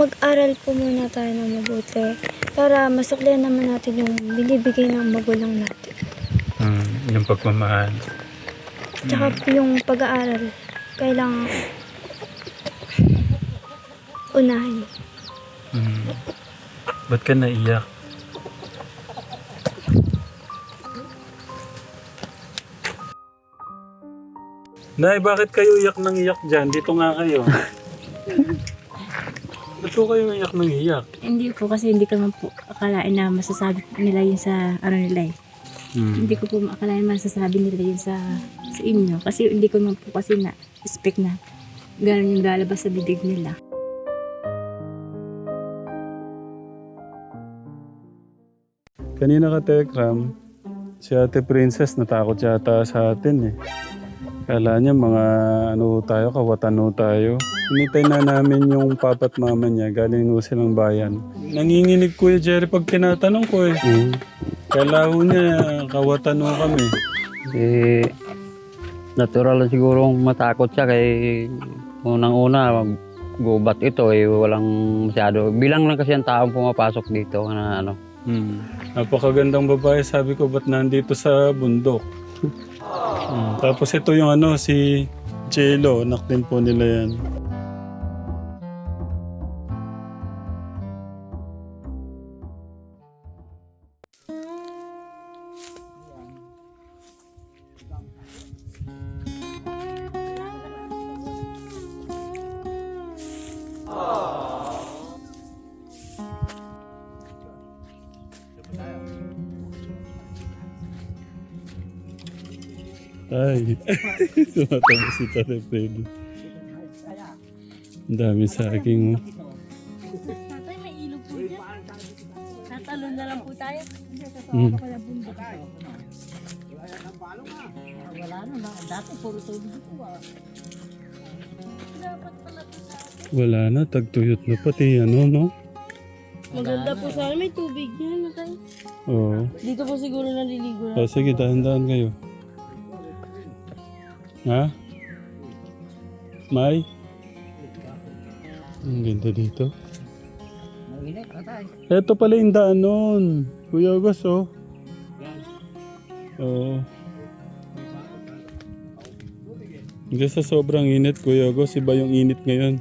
mag-aral po muna tayo ng mabuti para masuklihan naman natin yung binibigay ng magulang natin. Mm, yung pagmamahal. Tsaka po yung pag-aaral, kailangan unahin. Mm. Ba't ka naiyak? Nay, bakit kayo iyak ng iyak dyan? Dito nga kayo. Ba't po kayo iyak ng iyak? Hindi po kasi hindi ko naman po akalain na masasabi nila yun sa ano nila eh. Mm. Hindi ko po akalain masasabi nila yun sa sa inyo. Kasi hindi ko naman po kasi na expect na gano'n yung lalabas sa bibig nila. Kanina ka, Tekram, si Ate Princess natakot yata sa atin eh. Kala niya mga ano tayo, kawatan ho tayo. Hinintay na namin yung papat mama niya, galing ho silang bayan. Nanginginig Kuya Jerry pag tinatanong ko eh. Mm. Kala ho niya, kawatan ho kami. Eh, natural lang siguro matakot siya kay unang-una gubat ito eh walang masyado. Bilang lang kasi ang taong pumapasok dito na ano. Hmm. Napakagandang babae, sabi ko, ba't nandito sa bundok? Hmm. Tapos ito yung ano, si Jello, anak din po nila yan. Ay, tumatawa si Tatay Freddy. Ang dami saging oh. Tatay, may ilog po dyan. Tatalon na lang po tayo. Mm. Wala bundok. Wala na, dati puro tubig po ah. Po sa Wala na, tagtuyot na pati ano, no? Maganda po sana may tubig yan. Natay. Oo. Dito po siguro naliligo na. Oh, sige, dahan-dahan kayo. Ha? May? Ang ganda dito. Ito pala yung daan nun. Kuya August, oh. Oo. Hindi sa sobrang init, Kuya August, iba yung init ngayon.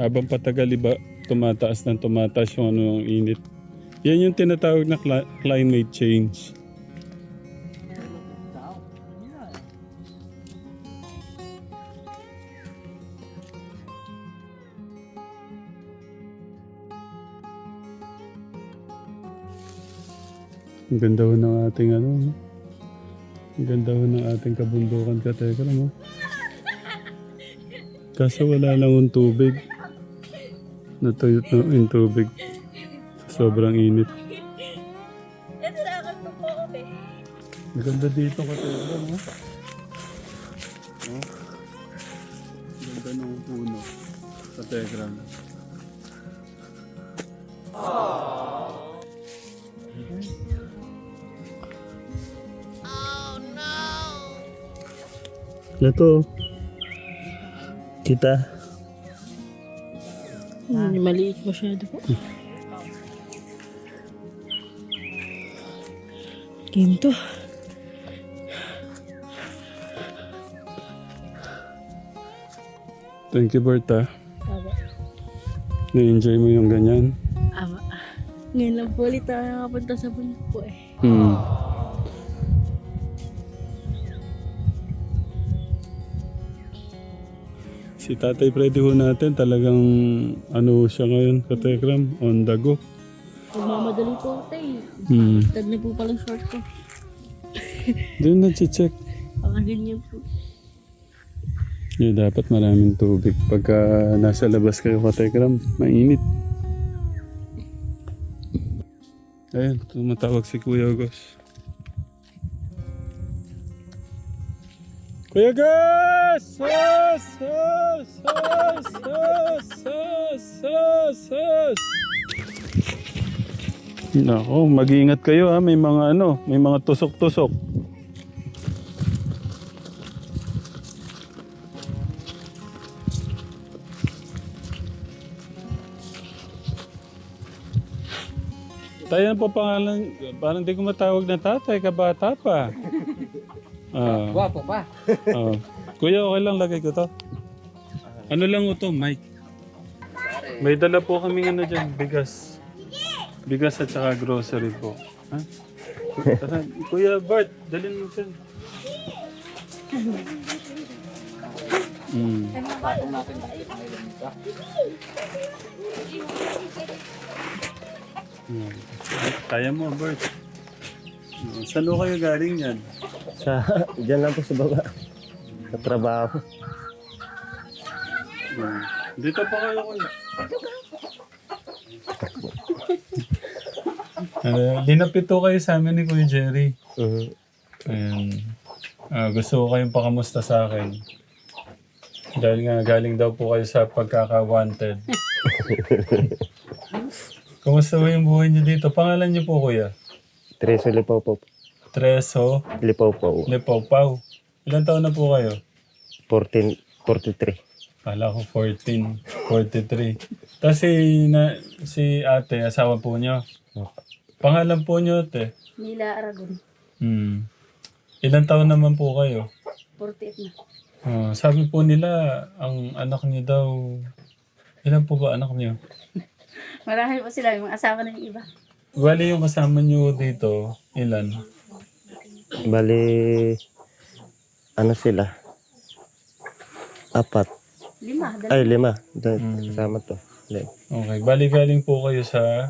Habang patagal, iba, tumataas ng tumataas yung ano yung init. Yan yung tinatawag na cli- climate change. Ang ganda ho ng ating ano, no? Ang ganda ho ng ating kabundukan ka, teka lang, oh. Kaso wala lang yung tubig. Natuyot na yung tubig. Sobrang init. Ang ganda dito ka, teka lang, oh. Oh. Ganda ng puno. Sa Telegram. Ito. Kita. Hmm, maliit masyado po. Game to. Thank you, Berta. Aba. Na-enjoy mo yung ganyan. Aba. Ngayon lang po ulit tayo nakapunta sa bundok po eh. Hmm. Si Tatay Freddy ho natin talagang ano siya ngayon, katekram, on the go. Nagmamadali po tayo. Hmm. Tag na po palang short ko. Doon na check. Baka ganyan po. Yeah, dapat maraming tubig. Pagka nasa labas kayo katekram, mainit. Ayun, tumatawag si Kuya Gos. Kuya Gus! Sus! Sus! Sus! Sus! Sus! Sus! Sus! Nako, mag-iingat kayo ha. May mga ano, may mga tusok-tusok. Tayo na po pangalan, parang di ko matawag na tatay, kabata pa. Ah. Guwapo pa. Oh. Kuya, okay lang lagay ko to. Ano lang ito, Mike? May dala po kaming ano dyan, bigas. Bigas at saka grocery po. Ha? Tara, Kuya Bart, dalhin mo dyan. Mm. Mm. Kaya mo, Bert. Saan ho kayo galing yan? Sa, dyan lang po sa baba. Sa trabaho. Mm. Dito pa kayo kuya. Uh, linapito kayo sa amin ni Kuya Jerry. Mhm. Ayan. Ah, gusto ko kayong pakamusta sa akin. Dahil nga galing daw po kayo sa pagkaka-wanted. Kumusta po yung buhay niyo dito? Pangalan niyo po kuya? Treso Lipaw po. Treso Lipaw po. Lepawpaw. Ilan taon na po kayo? 14, 43. Kala ko 14, 43. Tapos si, na, si ate, asawa po niyo. Pangalan po niyo ate? Mila Aragon, Hmm. Ilan taon naman po kayo? 48 na. Ah, sabi po nila, ang anak niyo daw, ilan po ba anak niyo? Marami po sila, yung asawa yung iba. Bali yung kasama niyo dito, ilan? Bali, ano sila? Apat. Lima, dalawa. Ay, lima. Dahil Mm. Kasama to. Lim. Okay, bali galing po kayo sa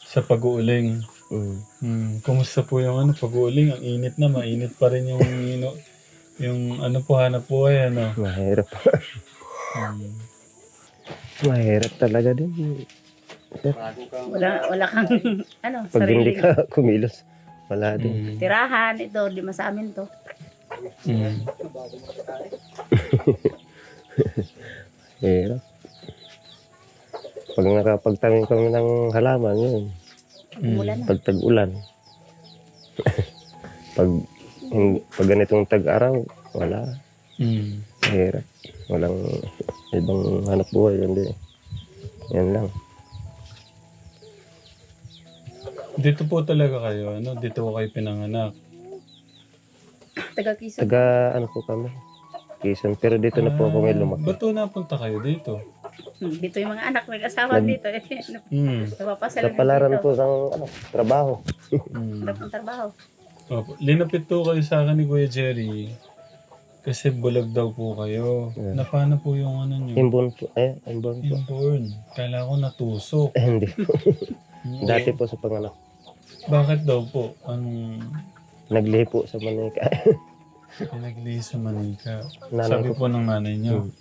sa pag-uuling. Mm. Hmm, kumusta po yung ano, pag-uuling? Ang init na, mainit pa rin yung, ino, yung ano po, hanap po ay ano. Mahirap. Hmm. Mahirap talaga din. Wala, wala kang, ano, Pag hindi sarili. ka kumilos, wala din. Hmm. Tirahan, ito, lima sa amin to. Hmm. Mahirap. Pag nakapagtanim kami ng halaman, yun. Umulan na. Pag tag-ulan. pag, pag ganitong tag-araw, wala. Hmm. Mahirap. Walang ibang hanap buhay. Hindi. Yan lang. Dito po talaga kayo, ano? Dito po kayo pinanganak. Taga Quezon. Taga ano po kami? Quezon. Pero dito na po ako ngayon lumaki. Ba't po napunta kayo dito? Hmm, Dito yung mga anak, nag-asawa Nag- dito. Hmm. Napapasal Sa palaran po ng ano, trabaho. hmm. Ng trabaho. Opo. Linapit po kayo sa akin ni Kuya Jerry. Kasi bulag daw po kayo. Yeah. Na paano po yung ano nyo? Imbon po. Eh, imbon po. Inborn. Kala ko natusok. Eh, hindi po. Hmm. Dati po sa panganak. Bakit daw po? Anong Naglihi po sa Manika. pinagli sa Manika? Nanay Sabi ko po ng nanay niyo. Hmm.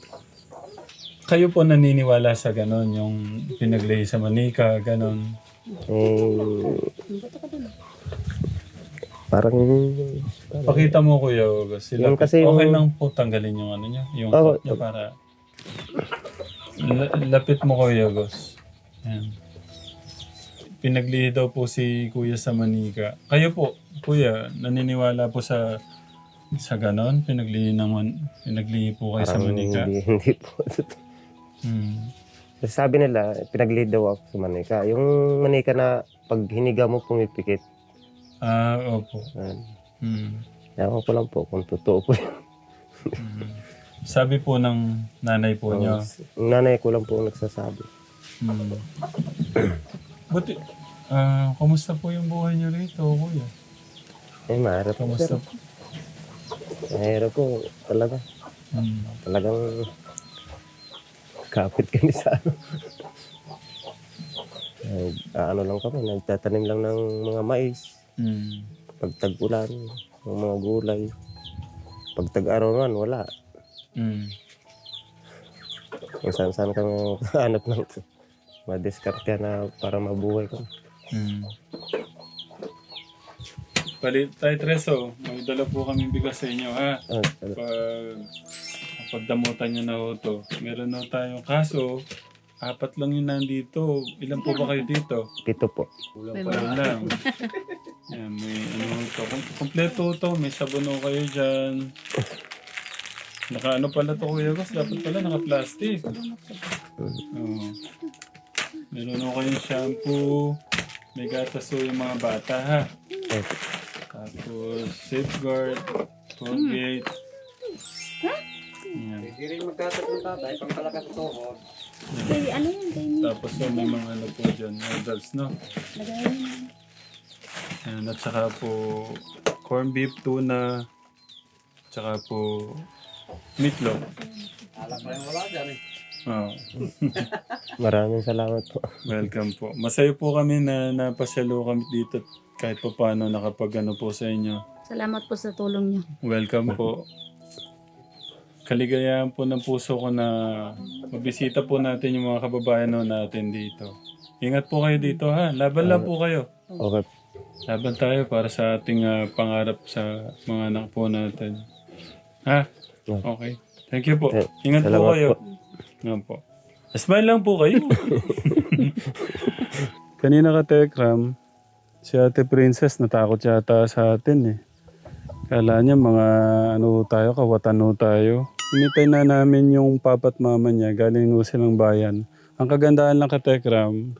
Kayo po naniniwala sa ganon, yung pinagli sa Manika, ganon. eh, parang Pakita mo Kuya August. Sila Yung kasi okay yung- lang po tanggalin yung ano niya, yung coat niya para La- lapit mo Kuya August. Yan. Pinaglihi daw po si Kuya sa Manika. Kayo po, Kuya, naniniwala po sa sa ganon? Pinaglihi naman, pinaglihi po kayo sa parang Manika? hindi, hindi po. Hmm. Sabi nila, pinaglid daw ako sa Manika. Yung Manika na pag hiniga mo pumipikit. Ah, opo. Yan. Hmm. Ewan ko lang po kung totoo po yun. Hmm. Sabi po ng nanay po niyo. Yung nanay ko lang po nagsasabi. Hmm. Buti, ah, kumusta po yung buhay niyo rito, kuya? Eh, mahirap po. Kumusta sir. po? Mahirap po talaga. Hmm. Talagang kapit kami sa ano. Eh, ano lang kami, nagtatanim lang ng mga mais. Hmm. Pag tag-ulan, ng mga gulay. Pag tag-araw naman, wala. Hmm. Kung saan-saan kang hanap ng madiskarte na para mabuhay ka. Hmm. Palit tayo, Treso. May dala po kami bigas sa inyo, ha? Ah, Pag, pagdamutan nyo na ho to. Meron na tayong kaso. Apat lang yun nandito. Ilan po ba kayo dito? pito po. Kulang pa rin lang. Yan, may ano ito. Kom- Kompleto to. May sabon ho kayo dyan. Naka ano pala to Kuya Gus? Dapat pala naka-plastic. Oo. Meron ho kayong shampoo. May gatas po yung mga bata, ha? Tapos, safeguard, Colgate. Yan. Hindi rin magtatat ng tatay, pag talaga sa tuhod. Kay ano yun? Kay Tapos yung may mga ano po dyan, noodles, no? Lagay mo. Yan, at saka po, corn beef, tuna, tsaka po, meatloaf. Alak pa yung wala dyan eh. Oh, Maraming salamat po. welcome po. Masaya po kami na napasyalo kami dito kahit pa paano nakapag ano po sa inyo. Salamat po sa tulong niyo. Welcome po. Kaligayahan po ng puso ko na mabisita po natin yung mga kababayan natin dito. Ingat po kayo dito ha. Laban lang po kayo. Okay. Laban tayo para sa ating ah, pangarap sa mga anak po natin. Ha? Okay. Thank you po. Ingat po salamat kayo. po. Nga po. Smile lang po kayo. Kanina ka, Tekram, si Ate Princess natakot yata sa atin eh. Kala niya mga ano tayo, kawatan tayo. Initay na namin yung papat mama niya, galing ho silang bayan. Ang kagandahan lang ka, Tekram,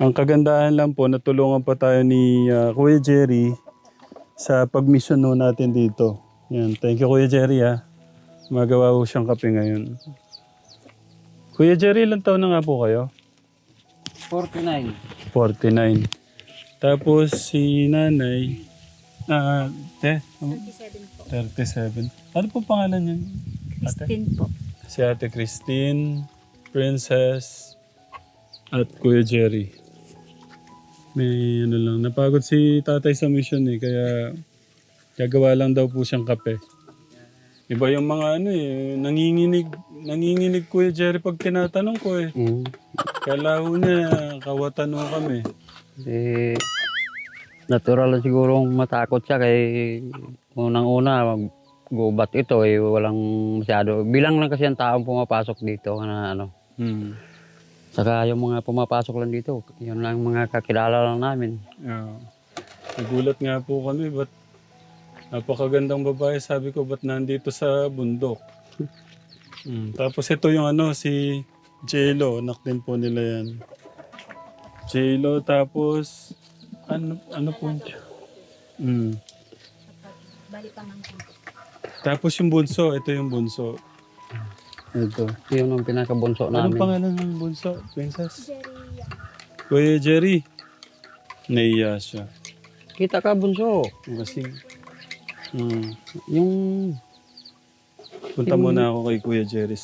ang kagandahan lang po, natulungan pa tayo ni ah, Kuya Jerry sa pag-mission natin dito. Yan, thank you Kuya Jerry ah. Magawa ho siyang kape ngayon. Kuya Jerry, ilang taon na nga po kayo? 49. 49. Tapos si nanay, ah, te, 37 po. 37. Ano po pangalan niya? Christine po. Si Ate Christine, Princess, at Kuya Jerry. May ano lang, napagod si tatay sa mission eh, kaya gagawa lang daw po siyang kape. Iba yung mga ano eh, nanginginig, nanginginig Kuya Jerry pag tinatanong ko eh. Mm. Kala niya, kawatan ho kami. Eh, natural lang siguro matakot siya kay unang-una mag gubat ito eh walang masyado bilang lang kasi ang taong pumapasok dito na ano Hmm. saka yung mga pumapasok lang dito yun lang mga kakilala lang namin Yeah. Nagulat nga po kami, ba't napakagandang babae, sabi ko, ba't nandito sa bundok? Hmm. Tapos ito yung ano, si J-Lo, anak din po nila yan. J-Lo, tapos, ano, ano po? Bali pamangkin ko. Tapos yung bunso, ito yung bunso. Ito. yun ang pinakabunso Anong namin pangalan ng bunso, princess? Kuya Jerry. Naiya siya. kita ka bunso Kasi, hmm. yung Punta muna ako kay Kuya Jerry.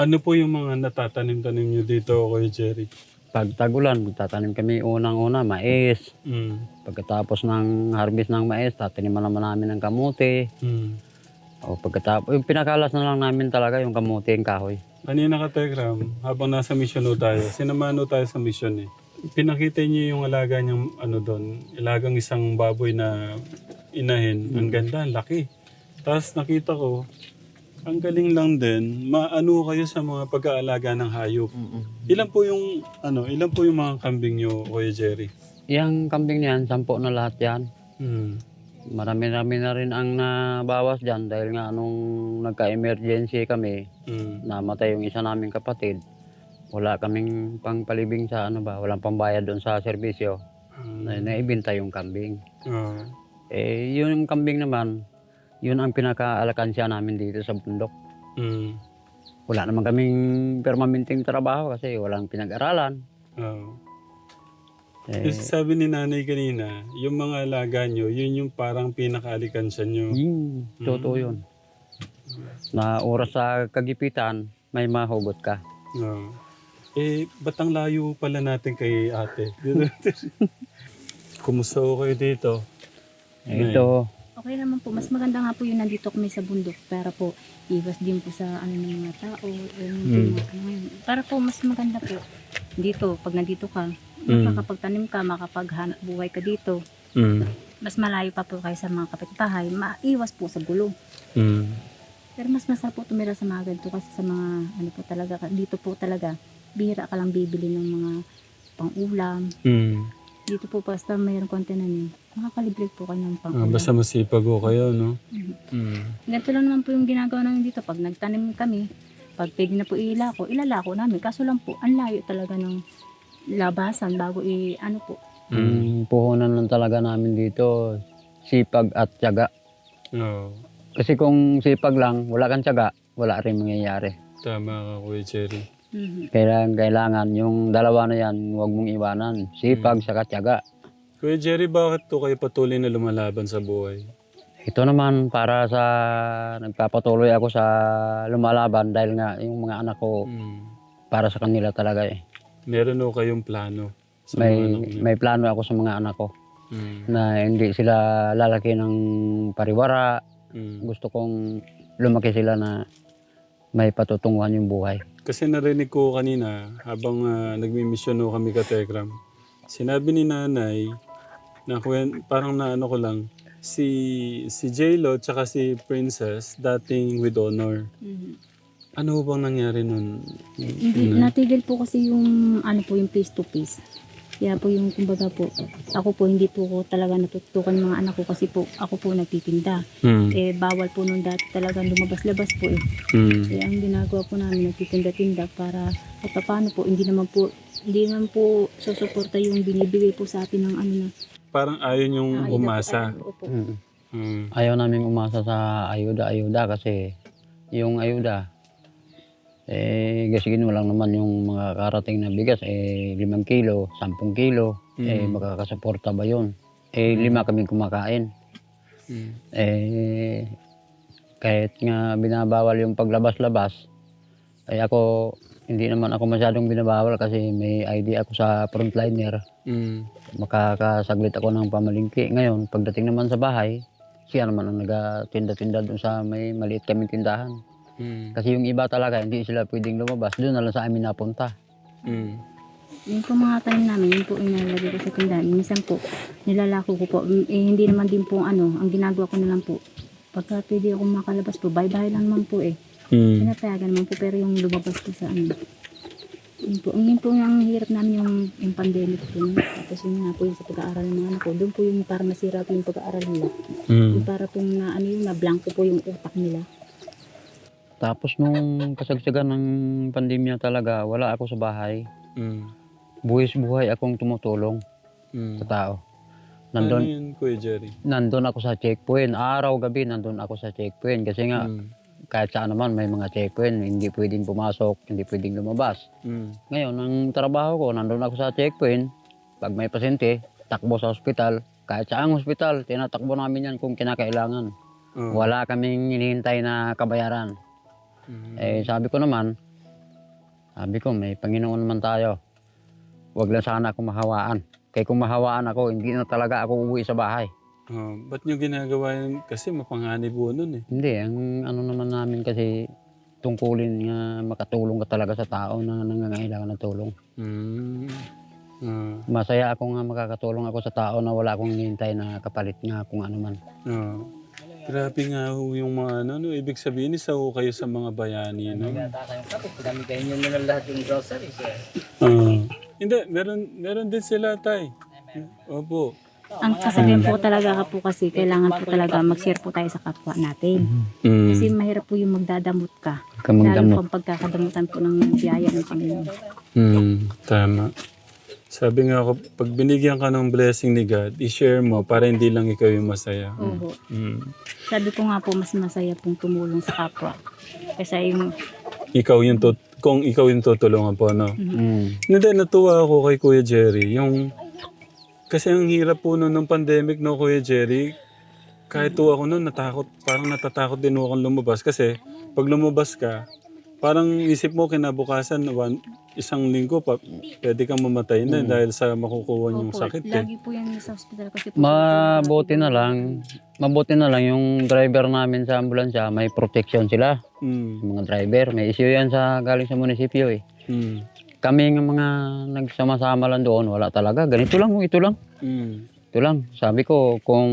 Ano po yung mga natatanim-tanim nyo dito, Kuya Jerry? pag tagulan magtatanim kami unang-una mais Mm. pagkatapos ng harvest ng mais tataniman naman namin ng kamote Mm. o pagkatapos yung pinakalas na lang namin talaga yung kamote yung kahoy Kanina ka, Tegram, habang nasa mission ho tayo, sinamano tayo sa mission eh. Pinakita niyo yung alaga niyang ano doon, ilagang isang baboy na inahin. Ang ganda, ang laki. Tapos nakita ko, ang galing lang din, maano kayo sa mga pag-aalaga ng hayop. Ilan po yung, ano, ilan po yung mga kambing niyo, Kuya Jerry? Yung kambing niyan, sampo na lahat yan. Hmm. Marami-rami na rin ang nabawas dyan dahil nga nung nagka-emergency kami, Hmm. namatay yung isa naming kapatid. Wala kaming pangpalibing sa ano ba, walang pambayad doon sa serbisyo. Na, naibinta yung kambing. Ah. Eh, yun yung kambing naman, yun ang pinaka-alakansya namin dito sa bundok. Hmm. Wala naman kaming permanenteng trabaho kasi walang pinag-aralan. Ah. Eh, Kasi sabi ni nanay kanina, yung mga alaga nyo, yun yung parang pinaka-alikansya nyo. yun, totoo yun. Na oras sa kagipitan, may mahugot ka. Ah. Eh, ba't ang layo pala natin kay ate? Kumusta ho kayo dito? Ito, Okay naman po. Mas maganda nga po yung nandito kami sa bundok. Para po iwas din po sa ano ng mga tao. Yung Hmm. mga ano yun. Para po mas maganda po. Dito, pag nandito ka, Mm. makakapagtanim ka, makapaghanap buhay ka dito. Mm. Mas malayo pa po kayo sa mga kapitbahay. Maiwas po sa gulo. Mm. Pero mas masarap po tumira sa mga ganito kasi sa mga ano po talaga, dito po talaga, bihira ka lang bibili ng mga pang-ulam. Mm. Dito po basta mayroon konti na niyo, makakalibre po kayo ng Ah, pang-ulam. basta masipag ho kayo, no? Mhm. Mm. Ganito lang naman po yung ginagawa namin dito. Pag nagtanim kami, pag pwede na po ilako, ilalako namin. Kaso lang po, ang layo talaga ng labasan bago i, ano po, Ang puhunan lang talaga namin dito, sipag at tiyaga. Oo. Kasi kung sipag lang, wala kang tiyaga, wala rin mangyayari. Tama ka, Kuya Jerry. Mhm. Kailangan, kailangan yung dalawa na yan, huwag mong iwanan. Sipag sa tiyaga. Kuya Jerry, bakit to kayo patuloy na lumalaban sa buhay? Ito naman para sa nagpapatuloy ako sa lumalaban dahil nga yung mga anak ko Mm. para sa kanila talaga eh. Meron o kayong plano sa May may plano ako sa mga anak ko Mm. na hindi sila lalaki ng pariwara. Mm. Gusto kong lumaki sila na may patutunguhan yung buhay. Kasi narinig ko kanina habang uh, nagmi-mission kami ka Tekram. Sinabi ni nanay na kwen, parang naano ko lang si si J-Lo tsaka si Princess dating with honor. Mhm. Ano bang nangyari nun? Hindi, natigil po kasi yung ano po yung face to face. Kaya po yung kumbaga po, ako po hindi po ko talaga natutukan ng mga anak ko kasi po ako po nagtitinda. Mm. Eh bawal po nung dati talaga lumabas-labas po eh. Mm. Kaya ang ginagawa po namin nagtitinda-tinda para at paano po hindi naman po hindi naman po susuporta yung binibigay po sa atin ng ano na Parang ayaw yung ayuda po umasa. tayo. Opo. Mm. Mm. Ayaw namin umasa sa ayuda-ayuda kasi yung ayuda, eh, gasigin mo lang naman yung mga karating na bigas, eh, limang kilo, sampung kilo, eh, Mm. makakasuporta ba yun? Eh, lima kami kumakain. Mm. Eh, kahit nga binabawal yung paglabas-labas, ay ako, hindi naman ako masyadong binabawal kasi may ID ako sa frontliner. Mm. Makakasaglit ako ng pamalingki. Ngayon, pagdating naman sa bahay, siya naman ang nagatinda-tinda doon sa may maliit kaming tindahan. Mm. Kasi yung iba talaga, hindi sila pwedeng lumabas. Doon na lang sa amin napunta. Mm. Yung po mga tanim namin, yun po inalagay ko sa tindahan. Minsan po, nilalako ko po. Mm, Eh, hindi naman din po ano, ang ginagawa ko na lang po. Pagka pwede akong makalabas po, bye-bye lang naman po eh. Mm. Pinapayagan naman po, pero yung lumabas po sa ano. Yun po, yun po yung hirap namin yung, yung pandemic po. Tapos yun nga po yung sa pag-aaral ng mga anak ko. Doon po yung para nasira po yung pag-aaral nila. Mm. Yung para pong na ano yung na blanco po yung utak nila. Tapos nung kasagsagan ng pandemya talaga, wala ako sa bahay. Mm. Buhis-buhay akong tumutulong Mm. sa tao. Ano Nandun, yun, Kuya Jerry? nandun ako sa checkpoint. Araw-gabi nandun ako sa checkpoint. Kasi nga, Mm. kahit saan naman may mga checkpoint. Hindi pwedeng pumasok, hindi pwedeng lumabas. Mm. Ngayon, ang trabaho ko, nandun ako sa checkpoint. Pag may pasyente, takbo sa ospital. Kahit saang ospital, tinatakbo namin yan kung kinakailangan. Oh. Wala kaming hinihintay na kabayaran. Mm. Eh, sabi ko naman, sabi ko, may Panginoon naman tayo. Huwag lang sana ako mahawaan. Kaya kung mahawaan ako, hindi na talaga ako uuwi sa bahay. Oh, ba't nyo ginagawa yun? Kasi mapanganib po nun eh. Hindi, ang ano naman namin kasi tungkulin nga makatulong ka talaga sa tao na nangangailangan ng tulong. Mm. Ah, Masaya ako nga makakatulong ako sa tao na wala akong hinihintay na kapalit nga kung ano man. ah. Grabe nga ho yung mga ano, no? ibig sabihin isa ho kayo sa mga bayani, no? Ah. Hindi, meron, meron din sila, tay. Opo. Ang kasabihan po talaga ka po kasi kailangan po talaga mag-share po tayo sa kapwa natin. Mm. Kasi mahirap po yung magdadamot ka. Lalo Kamagdamot. pang pagkakadamutan po ng biyaya ng Panginoon. Mm, tama. Sabi nga ako, pag binigyan ka ng blessing ni God, i-share mo para hindi lang ikaw yung masaya. Oo. Mm. Sabi ko nga po, mas masaya pong tumulong sa kapwa. Kasi yung, Ikaw yung tut kung ikaw yung tutulungan po, no? Mm. Hindi, natuwa ako kay Kuya Jerry. Yung, kasi ang hirap po noon ng pandemic, no, Kuya Jerry. Kahit po ako noon, natakot, parang natatakot din ako lumabas. Kasi, pag lumabas ka, parang isip mo kinabukasan, one, isang linggo pa, pwede kang mamatay na dahil sa makukuha yung opo, sakit eh. lagi po yan sa hospital kasi po. Mabuti na lang, mabuti na lang yung driver namin sa ambulansya, may protection sila. Mm, Yung mga driver, may issue yan sa galing sa munisipyo eh. mm, Kami ng mga nagsama-sama lang doon, wala talaga. Ganito lang, oh, ito lang. mm, Ito lang. Sabi ko, kung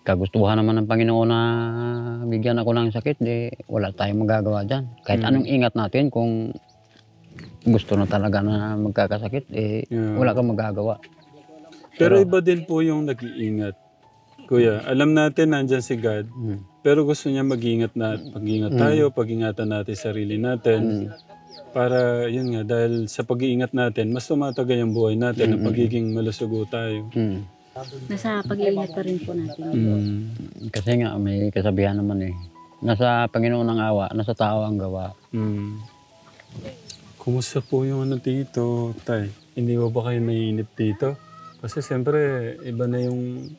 kagustuhan naman ng Panginoon na bigyan ako ng sakit, di wala tayong magagawa dyan. Kahit Mm. anong ingat natin, kung gusto na talaga na magkakasakit, eh, Yeah. wala kang magagawa. Pero iba din po yung nag-iingat. Kuya, alam natin nandyan si God, Mm. pero gusto niya mag-ingat na, mag-ingat tayo, pag-ingatan natin sarili natin. Para yun nga, dahil sa pag-iingat natin, mas tumatagal ang buhay natin ang pagiging malusugo tayo. Mm. Nasa pag-iingat pa rin po natin. Mm. Kasi nga may kasabihan naman eh. Nasa Panginoon ang awa, nasa tao ang gawa. Mm. Kumusta po yung ano dito, Tay? Hindi mo ba kayo naiinip dito? Kasi siyempre, iba na yung...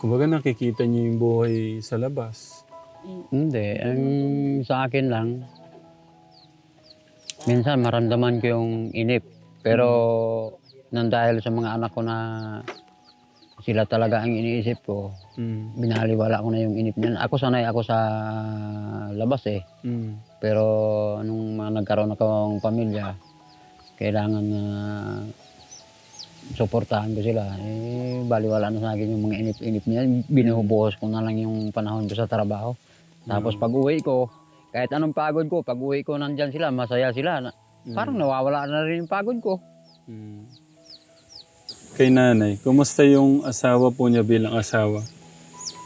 Kumbaga nakikita niyo yung buhay sa labas. Hindi, ang sa akin lang, minsan maramdaman ko yung inip. Pero nang dahil sa mga anak ko na sila talaga ang iniisip ko, Mm. binaliwala ko na yung inip niyan. Ako sanay ako sa labas eh. Mm. Pero nung mga nagkaroon ako ng pamilya, kailangan na suportahan ko sila. Eh, baliwala na sa akin yung mga inip-inip niya. Binubuhos ko na lang yung panahon ko sa trabaho. Tapos pag uwi ko, kahit anong pagod ko, pag uwi ko nandyan sila, masaya sila. Na, Parang nawawala na rin yung pagod ko. Mm. Kay nanay, kumusta yung asawa po niya bilang asawa?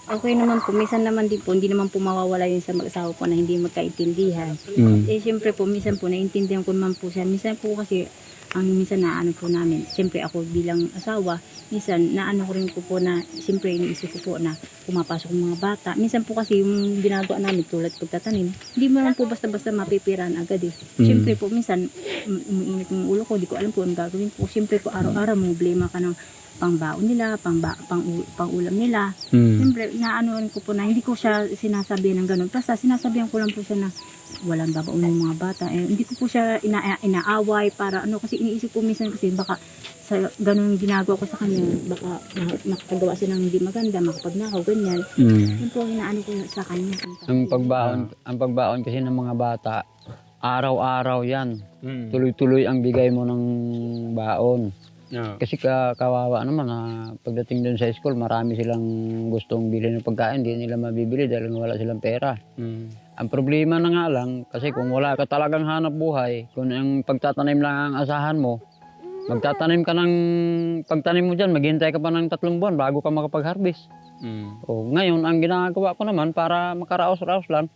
Okay naman po, minsan naman din po, hindi naman po mawawala yun sa mag-asawa po na hindi magkaintindihan. Mm. Eh, siyempre po, minsan po, naiintindihan ko naman po siya. Minsan po kasi, ang minsan na ano po namin, siyempre ako bilang asawa, minsan naano ko rin ko po na, siyempre iniisip ko po na pumapasok yung mga bata. Minsan po kasi yung ginagawa namin tulad pagtatanim, hindi mo lang po basta-basta mapipiran agad eh. Siyempre po, minsan um- umiinit yung ulo ko, di ko alam po ang gagawin ko. Siyempre po, araw-araw problema ka ng pangbaon nila, pang, pang, pang ulam nila. Mm. Siyempre, naanoan ko po na hindi ko siya sinasabihan ng ganun. Basta sinasabihan ko lang po siya na walang babaon ng mga bata. Eh, hindi ko po siya ina inaaway para ano. Kasi iniisip ko minsan kasi baka sa ganun ginagawa ko sa kanya, baka nakakagawa siya ng hindi maganda, makapagnakaw, ganyan. Mm. Yun po ang inaano ko sa kanya. Ang pagbaon, ang pagbaon kasi ng mga bata, araw-araw yan. Mm. Tuloy-tuloy ang bigay mo ng baon. Yeah. Kasi ka, kawawa naman na pagdating doon sa school, marami silang gustong bilhin ng pagkain, hindi nila mabibili dahil wala silang pera. Mm. Ang problema na nga lang, kasi kung wala ka talagang hanap buhay, kung ang pagtatanim lang ang asahan mo, magtatanim ka ng, pagtanim mo dyan, maghintay ka pa ng tatlong buwan bago ka makapag-harvest. Mm. O, ngayon, ang ginagawa ko naman para makaraos-raos lang,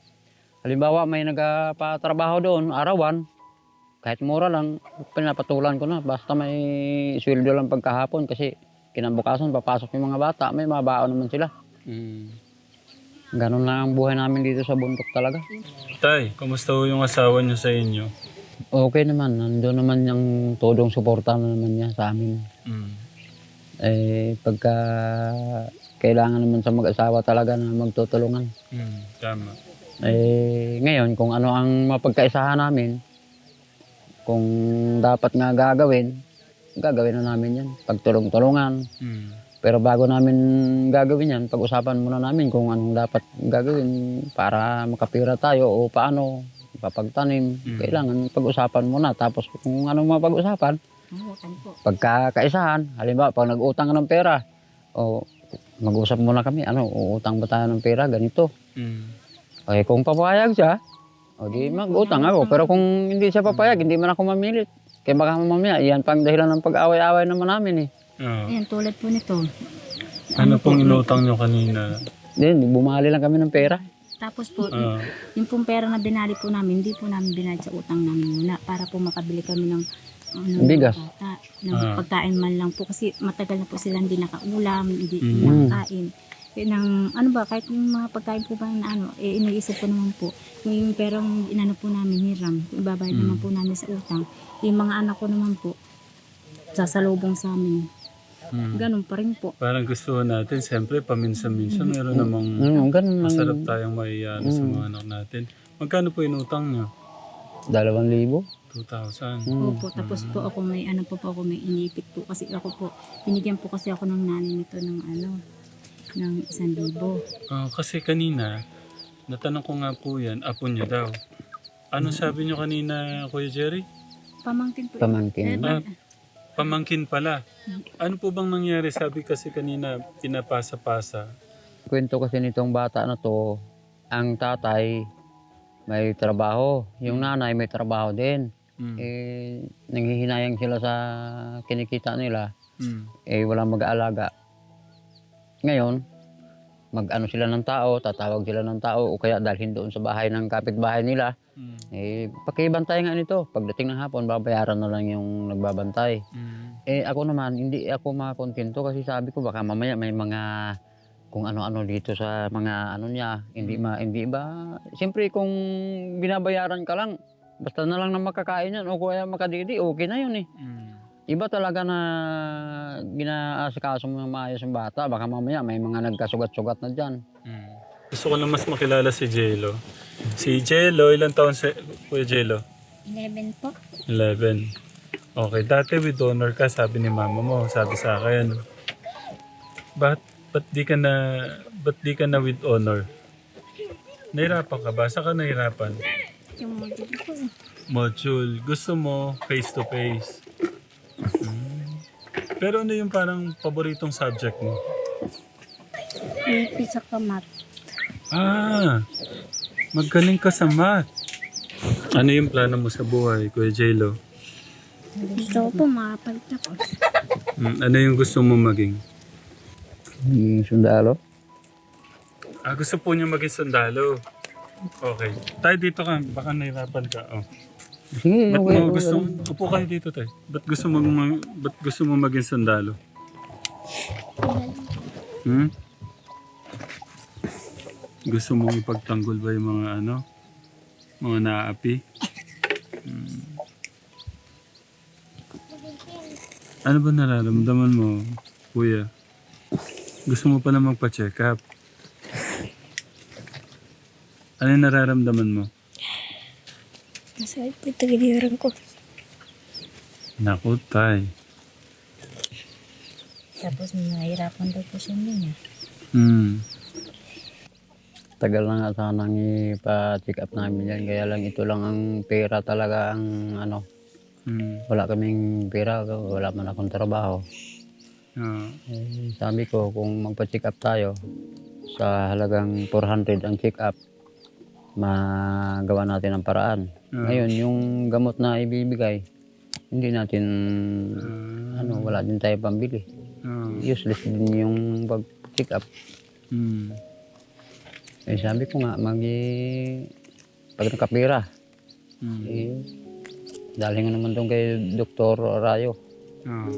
halimbawa may nagpatrabaho doon, arawan, kahit mura lang, pinapatulan ko na. Basta may sweldo lang pagkahapon kasi kinabukasan papasok yung mga bata, may mabaon naman sila. Mm. Ganun lang ang buhay namin dito sa bundok talaga. Tay, kumusta ho yung asawa niyo sa inyo? Okay naman, nandun naman yung todong suporta na naman niya sa amin. Mm. Eh, pagka kailangan naman sa mag-asawa talaga na magtutulungan. Mm. Tama. Eh, ngayon, kung ano ang mapagkaisahan namin, kung dapat nga gagawin, gagawin na namin yan. Pagtulong-tulungan. Mm. Pero bago namin gagawin yan, pag-usapan muna namin kung anong dapat gagawin para makapira tayo o paano papagtanim. Mm. Kailangan pag-usapan muna. Tapos kung anong mapag-usapan, pagkakaisahan, halimbawa pag nag-utang ng pera, o mag-usap muna kami, ano, uutang ba tayo ng pera, ganito. Mm. Okay, kung papayag siya, o di mag-utang ako. Pero kung hindi siya papayag, hindi man ako mamilit. Kaya baka mamaya, yan pang dahilan ng pag-away-away naman namin eh. Oh. Ayan, tulad po nito. Ano pong inutang niyo kanina? Then, bumali lang kami ng pera. Tapos po, Ah. Yung pong pera na binali po namin, hindi po namin binali sa utang namin muna para po makabili kami ng ano, Bigas. bata, ng Ah. pagkain man lang po kasi matagal na po sila hindi nakaulam, hindi Mm. nakakain. Eh, ng, ano ba, kahit yung mga pagkain po ba na ano, eh, iniisip ko naman po, kung yung perang inano po namin, hiram, ibabayad Mm. naman po namin sa utang, yung mga anak ko naman po, sasalubong sa amin. Mm. Ganun pa rin po. Parang gusto natin, siyempre, paminsan-minsan, meron namang Mm, ganun masarap tayong maiyano sa mga anak natin. Magkano po inutang niyo? Dalawang libo. 2,000. Mm. Opo, tapos po ako may ano po po ako may inipit po kasi ako po binigyan po kasi ako ng nanay nito ng ano ng isang libo. Ah, kasi kanina, natanong ko nga po yan, apo niya daw. Ano sabi niyo kanina, Kuya Jerry? Pamangkin po. Pamangkin. Eh, Ah, pamangkin pala. Ano po bang nangyari? Sabi kasi kanina, pinapasa-pasa. Kwento kasi nitong bata na to, ang tatay may trabaho, yung nanay may trabaho din. Mm. Eh, nanghihinayang sila sa kinikita nila, Mm. eh walang mag-aalaga. Ngayon, mag-ano sila ng tao, tatawag sila ng tao, o kaya dalhin doon sa bahay ng kapitbahay nila. Mm. Eh, pakibantay nga nito. Pagdating ng hapon, babayaran na lang yung nagbabantay. Mm. Eh, ako naman, hindi ako makontento kasi sabi ko, baka mamaya may mga kung ano-ano dito sa mga ano niya, hindi ma, hindi ba, siyempre kung binabayaran ka lang, basta na lang na makakain yan, o kaya makadidi, okay na yun eh. Mm. Iba talaga na ginaasikaso mo ng maayos yung bata, baka mamaya may mga nagkasugat-sugat na dyan. Mm. Gusto ko na mas makilala si Jello. Si Jello, ilang taon si Kuya Jello? 11 po. 11. Okay, dati with honor ka, sabi ni mama mo, sabi sa akin. Ba't, ba't di ka na, ba't di ka na with honor? Nahirapan ka ba? Saan ka nahirapan? Yung module ko. Module. Gusto mo face to face. Pero ano yung parang paboritong subject mo? May pizza ka mat. Ah, magaling ka sa math. Ano yung plano mo sa buhay, Kuya Jello? Gusto ko po makapagtapos. Hmm, ano yung gusto mo maging? Yung sundalo? Ah, gusto po niya maging sundalo. Okay. Tayo dito ka, baka nahirapan ka. Oh. Sige, Ba't okay. mo gusto, upo kayo dito tayo. Ba't gusto mo, mag- ba't gusto mo maging sundalo? Hmm? Gusto mo ipagtanggol ba yung mga ano? Mga naapi? Hmm. Ano ba nararamdaman mo, kuya? Gusto mo pala magpa-check up? Ano yung nararamdaman mo? Masakit po yung tagiliran ko. Naku, tay. Tapos nahihirapan daw po siya niya. Hmm. Tagal na nga sanang ipa-check up namin yan. Kaya lang ito lang ang pera talaga ang ano. Hmm. Wala kaming pera, wala man akong trabaho. Ah. Eh, sabi ko, kung magpa-check up tayo, sa halagang 400 ang check up, magawa natin ang paraan. Ah. Ngayon, yung gamot na ibibigay, hindi natin, Ah. ano, wala din tayo pambili. Ah. Useless din yung pag-check up. Hmm. Eh, sabi ko nga, mag pag nakapira, Hmm. eh, dahil nga naman doon kay Dr. Rayo. Ah.